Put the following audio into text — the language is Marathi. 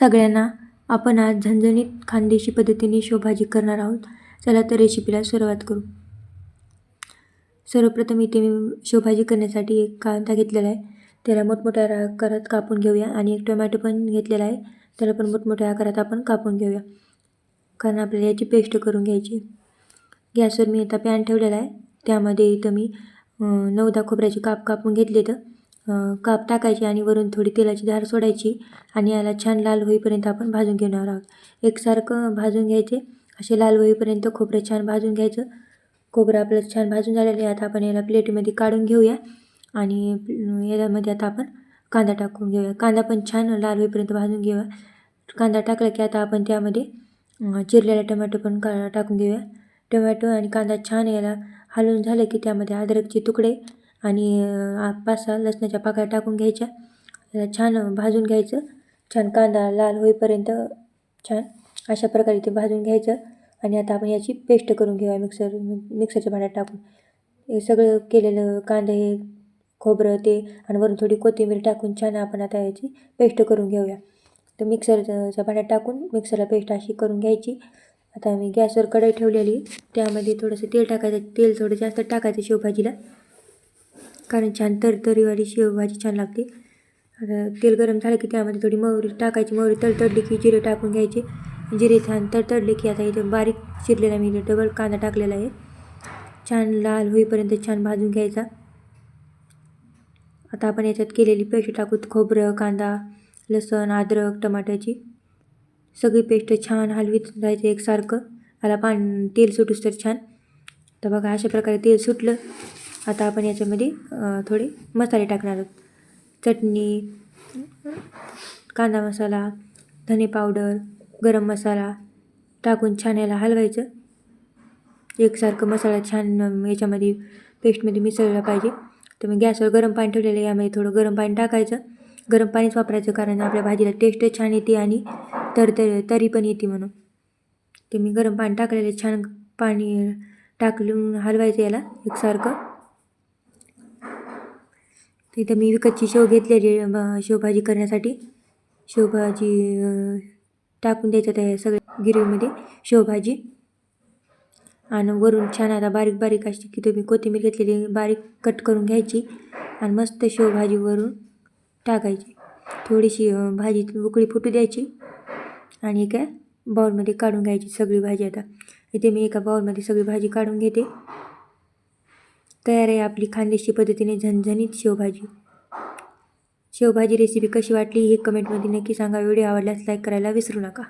सगळ्यांना आपण आज झणझणीत खानदेशी पद्धतीने शेवभाजी करणार आहोत. चला तर रेसिपीला सुरुवात करू. सर्वप्रथम इथे मी शेवभाजी करण्यासाठी एक कांदा घेतलेला आहे. त्याला मोठमोठ्या आकारात कापून घेऊया आणि एक टोमॅटो पण घेतलेला आहे. त्याला पण मोठमोठ्या आकारात आपण कापून घेऊया. कारण आपल्याला याची पेस्ट करून घ्यायची गॅसवर मी आता पॅन ठेवलेला आहे. त्यामध्ये इथं मी नऊ दहा खोबऱ्याचे काप कापून घेतले तर काप टाकायचे आणि वरून थोडी तेलाची धार सोडायची आणि याला छान लाल होईपर्यंत आपण भाजून घेणार आहोत. एकसारखं भाजून घ्यायचे. असे लाल होईपर्यंत खोबरं छान भाजून घ्यायचं. खोबरं आपलं छान भाजून झालेलं आहे. आता आपण याला प्लेटमध्ये काढून घेऊया आणि याच्यामध्ये आता आपण कांदा टाकून घेऊया. कांदा पण छान लाल होईपर्यंत भाजून घेऊया. कांदा टाकला की आता आपण त्यामध्ये चिरलेला टोमॅटो पण का टाकून घेऊया. टोमॅटो आणि कांदा छान याला हलवून झालं की त्यामध्ये अद्रकचे तुकडे आणि पाच सहा लसणाच्या पाकळ्या टाकून घ्यायच्या. त्याला छान भाजून घ्यायचं. छान कांदा लाल होईपर्यंत छान अशा प्रकारे ते भाजून घ्यायचं. आणि आता आपण याची पेस्ट करून घेऊया मिक्सर मिक्सरच्या भांड्यात टाकून. हे सगळं केलेलं कांदा हे खोबरं ते आणि वरून थोडी कोथिंबीर टाकून छान आपण आता याची पेस्ट करून घेऊया. तर मिक्सरच्या भांड्यात टाकून मिक्सरला पेस्ट अशी करून घ्यायची. आता मी गॅसवर कढई ठेवलेली. त्यामध्ये थोडंसं तेल टाकायचं. तेल थोडं जास्त टाकायचं शेवभाजीला. कारण छान तरतरीवाली शेवभाजी छान लागते. आता तेल गरम झालं की त्यामध्ये थोडी मोहरी टाकायची. मोहरी तडतडली की जिरे टाकून घ्यायचे. जिरे छान तडतडले की आता इथे बारीक चिरलेला मी इथे डबल कांदा टाकलेला आहे. छान लाल होईपर्यंत छान भाजून घ्यायचा. आता आपण याच्यात केलेली पेस्ट टाकू खोबरं कांदा लसण अद्रक टमाट्याची. सगळी पेस्ट छान हलवीत जायचं एकसारखं. आला पान तेल सुटूस तर छान. तर बघा अशा प्रकारे तेल सुटलं. आता आपण याच्यामध्ये थोडे मसाले टाकणार आहोत. चटणी कांदा मसाला धने पावडर गरम मसाला टाकून छान याला हलवायचं. एकसारखं मसाला छान याच्यामध्ये पेस्टमध्ये मिसळला पाहिजे. तर मी गॅसवर गरम पाणी ठेवलेलं यामध्ये थोडं गरम पाणी टाकायचं. गरम पाणीच वापरायचं कारण आपल्या भाजीला टेस्ट छान येते आणि तर तर तरी पण येते म्हणून. ते मी गरम पाणी टाकलेलं छान पाणी टाकलून हलवायचं याला एकसारखं. तिथं मी विकतची शेव घेतलेली शेवभाजी करण्यासाठी. शेवभाजी टाकून द्यायचं त्या सगळ्या गिरवीमध्ये शेवभाजी. आणि वरून छान आता बारीक बारीक अशी की तुम्ही कोथिंबीर घेतलेली बारीक कट करून घ्यायची आणि मस्त शेवभाजी वरून टाकायची. थोडीशी भाजी उकळी फुटू द्यायची आणि एका बाउलमध्ये काढून घ्यायची सगळी भाजी आता. इथे मी एका बाउलमध्ये सगळी भाजी काढून घेते. तयार आहे आपली खानदेशी पद्धतीने झणझणीत शेवभाजी. शेवभाजी रेसिपी कशी वाटली हे कमेंटमध्ये नक्की सांगा. व्हिडिओ आवडल्यास लाईक करायला विसरू नका.